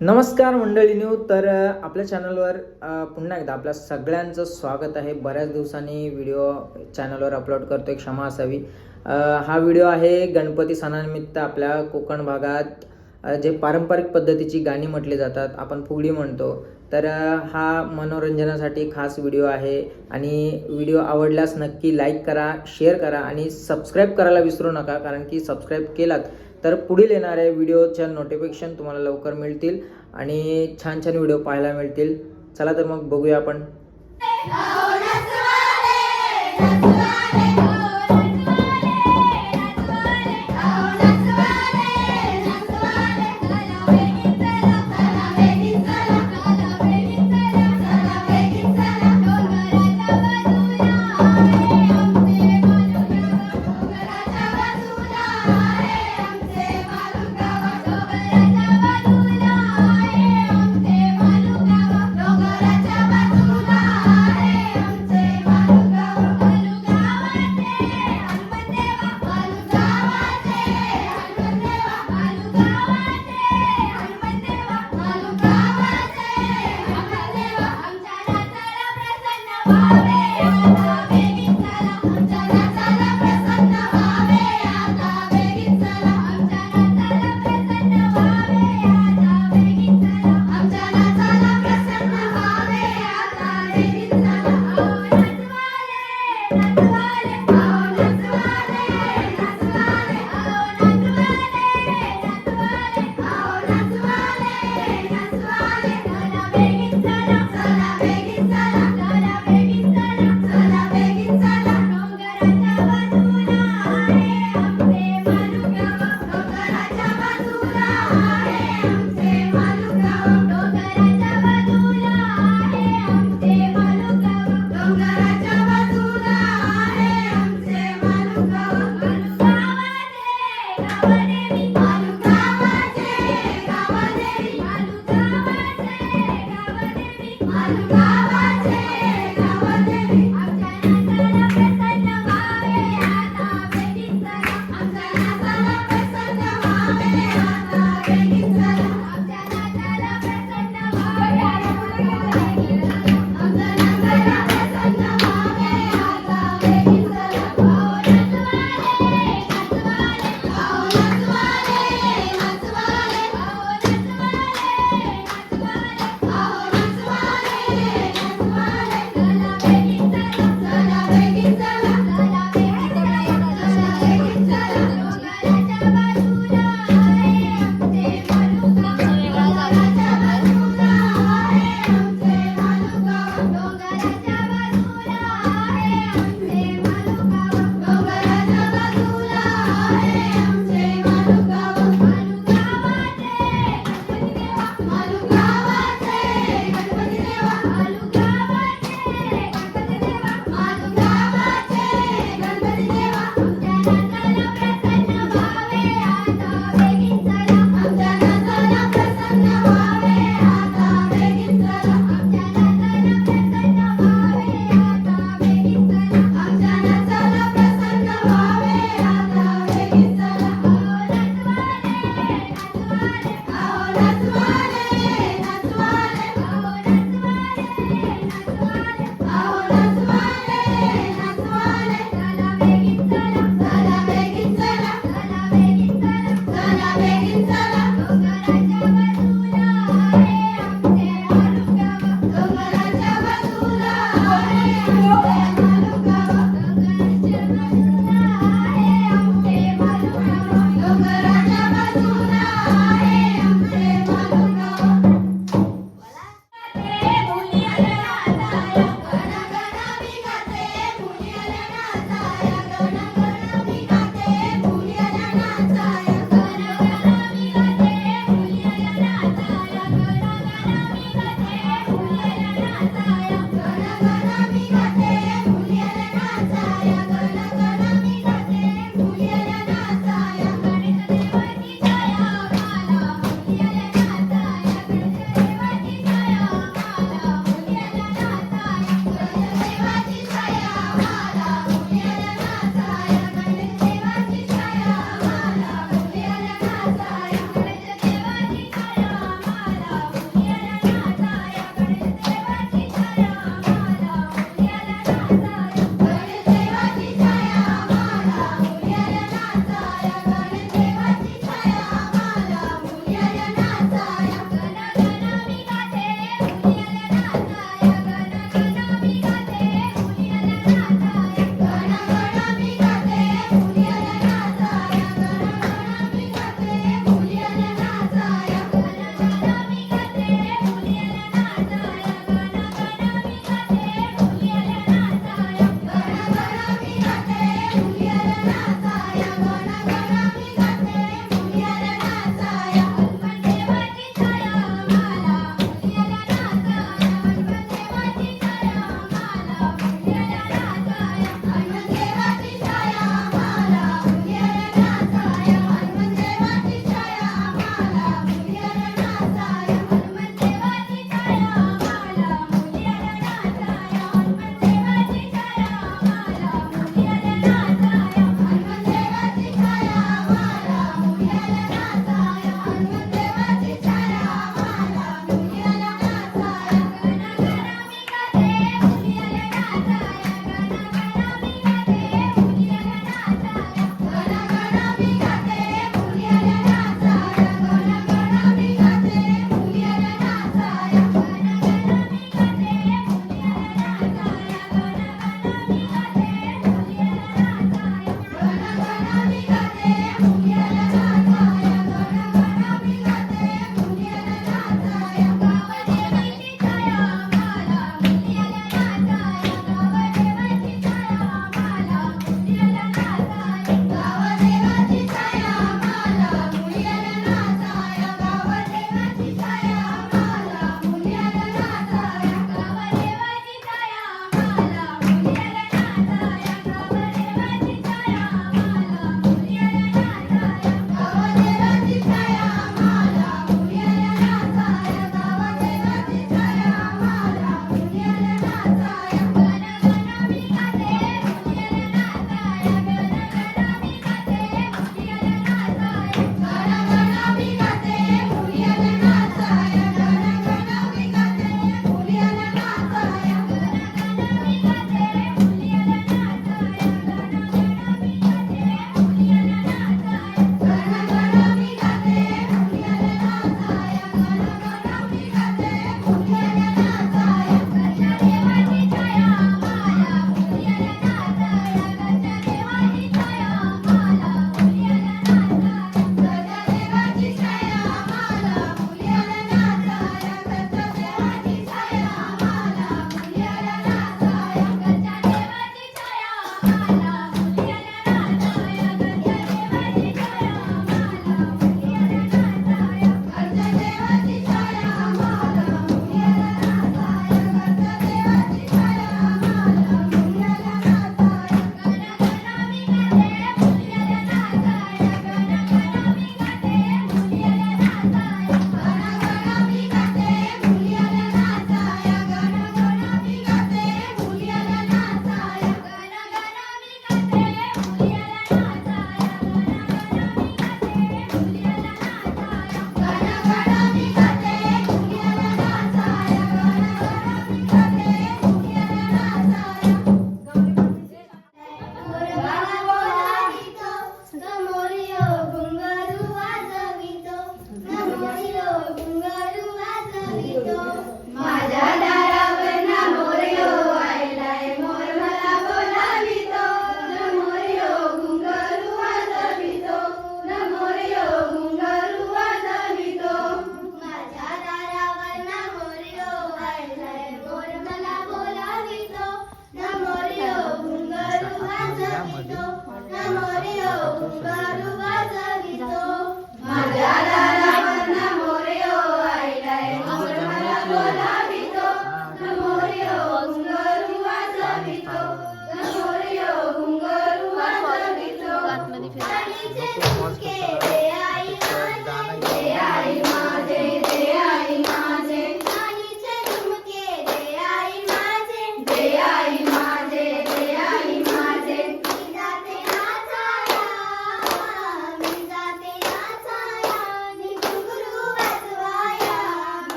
नमस्कार मंडळी न्यू तर आपल्या चॅनलवर पुन्हा एकदा आपल्या सगळ्यांचं स्वागत आहे. बऱ्याच दिवसांनी व्हिडिओ चॅनलवर अपलोड करतोय क्षमा असावी. हा व्हिडिओ आहे गणपती सणानिमित्त आपल्या कोकण भागात जे पारंपरिक पद्धतीची गाणी म्हटली जातात आपण फुगडी म्हणतो. तर हा मनोरंजनासाठी खास व्हिडिओ आहे आणि व्हिडिओ आवडल्यास नक्की लाईक करा शेअर करा आणि सबस्क्राईब करायला विसरू नका कारण की सबस्क्राईब केलात तर पुढील येणाऱ्या व्हिडिओच्या नोटिफिकेशन तुम्हाला लवकर मिळतील आणि छान छान व्हिडिओ पाहायला मिळतील. चला तर मग बघूया आपण. Bye.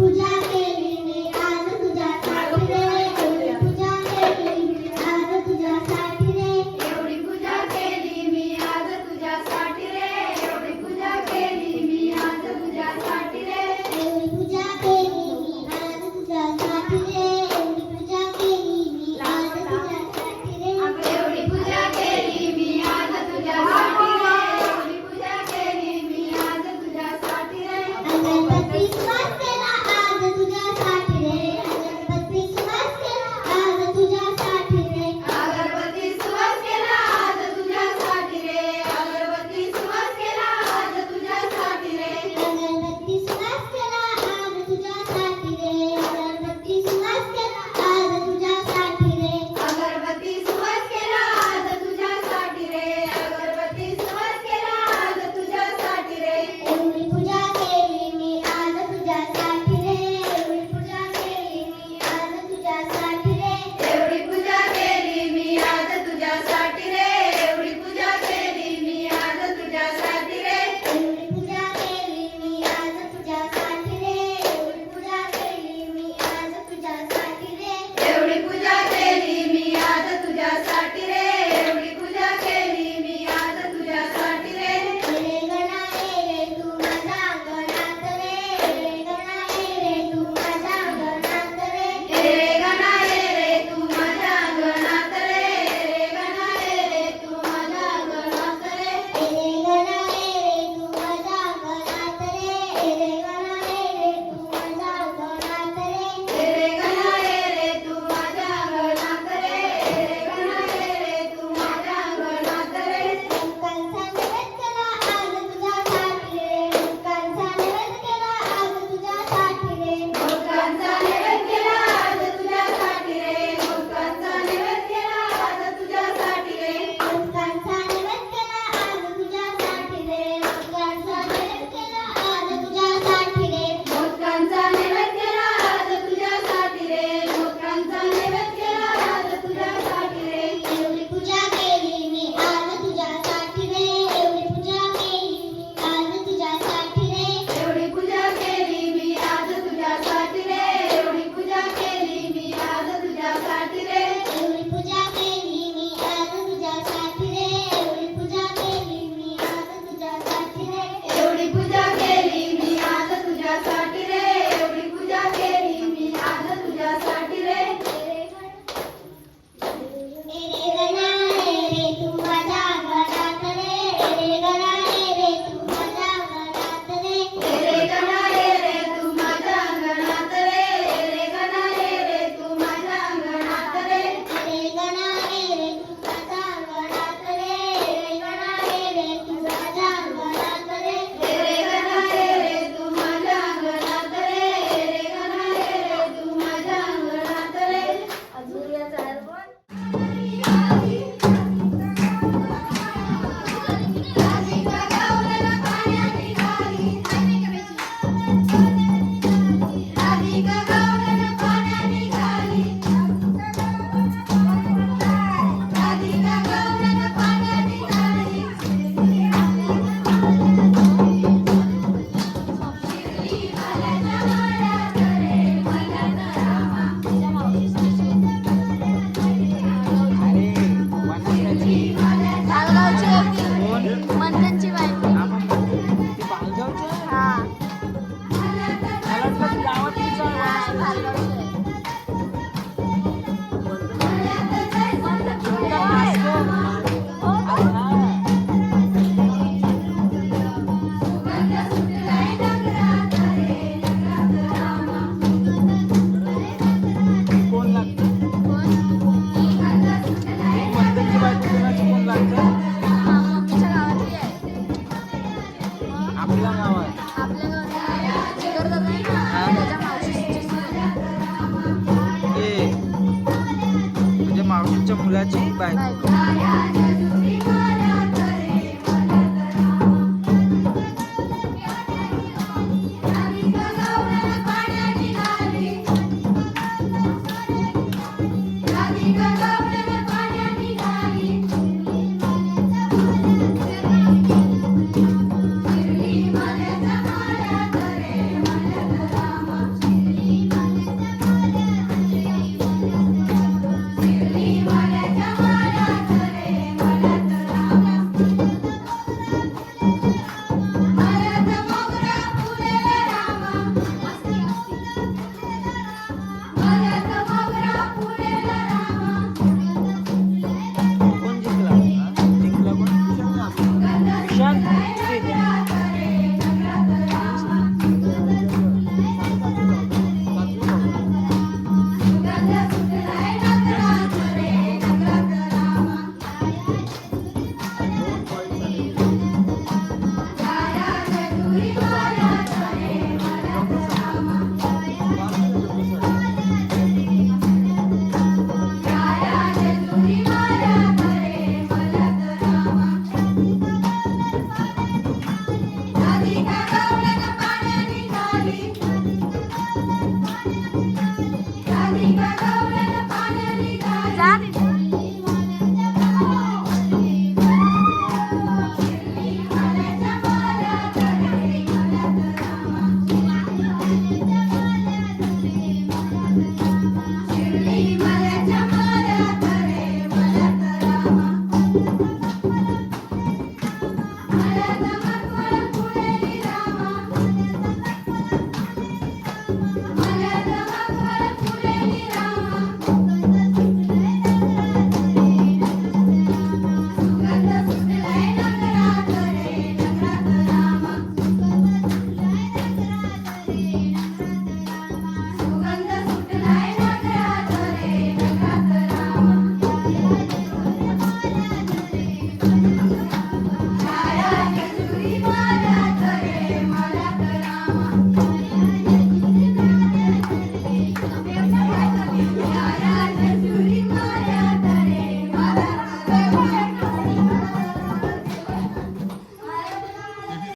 escuchar. तुमच्या मुलाची बायको.